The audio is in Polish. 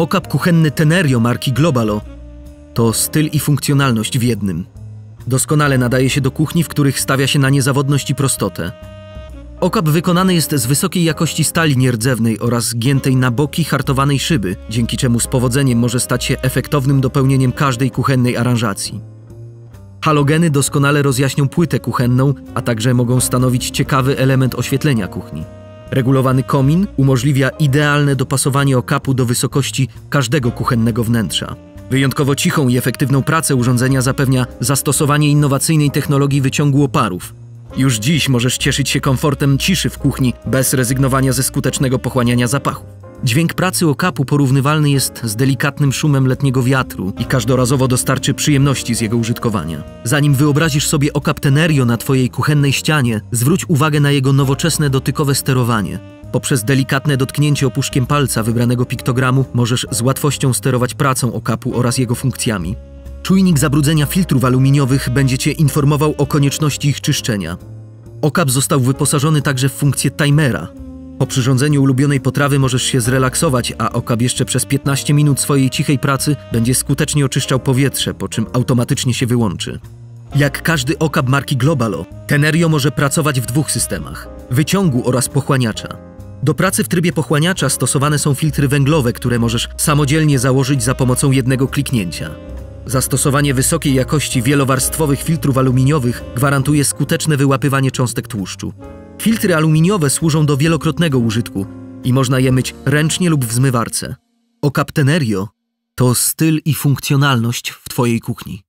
Okap kuchenny Tenerio marki Globalo to styl i funkcjonalność w jednym. Doskonale nadaje się do kuchni, w których stawia się na niezawodność i prostotę. Okap wykonany jest z wysokiej jakości stali nierdzewnej oraz zgiętej na boki hartowanej szyby, dzięki czemu z powodzeniem może stać się efektownym dopełnieniem każdej kuchennej aranżacji. Halogeny doskonale rozjaśnią płytę kuchenną, a także mogą stanowić ciekawy element oświetlenia kuchni. Regulowany komin umożliwia idealne dopasowanie okapu do wysokości każdego kuchennego wnętrza. Wyjątkowo cichą i efektywną pracę urządzenia zapewnia zastosowanie innowacyjnej technologii wyciągu oparów. Już dziś możesz cieszyć się komfortem ciszy w kuchni bez rezygnowania ze skutecznego pochłaniania zapachu. Dźwięk pracy okapu porównywalny jest z delikatnym szumem letniego wiatru i każdorazowo dostarczy przyjemności z jego użytkowania. Zanim wyobrazisz sobie okap Tenerio na twojej kuchennej ścianie, zwróć uwagę na jego nowoczesne dotykowe sterowanie. Poprzez delikatne dotknięcie opuszkiem palca wybranego piktogramu możesz z łatwością sterować pracą okapu oraz jego funkcjami. Czujnik zabrudzenia filtrów aluminiowych będzie Cię informował o konieczności ich czyszczenia. Okap został wyposażony także w funkcję timera. Po przyrządzeniu ulubionej potrawy możesz się zrelaksować, a okap jeszcze przez 15 minut swojej cichej pracy będzie skutecznie oczyszczał powietrze, po czym automatycznie się wyłączy. Jak każdy okap marki Globalo, Tenerio może pracować w dwóch systemach: wyciągu oraz pochłaniacza. Do pracy w trybie pochłaniacza stosowane są filtry węglowe, które możesz samodzielnie założyć za pomocą jednego kliknięcia. Zastosowanie wysokiej jakości wielowarstwowych filtrów aluminiowych gwarantuje skuteczne wyłapywanie cząstek tłuszczu. Filtry aluminiowe służą do wielokrotnego użytku i można je myć ręcznie lub w zmywarce. Okap Tenerio to styl i funkcjonalność w Twojej kuchni.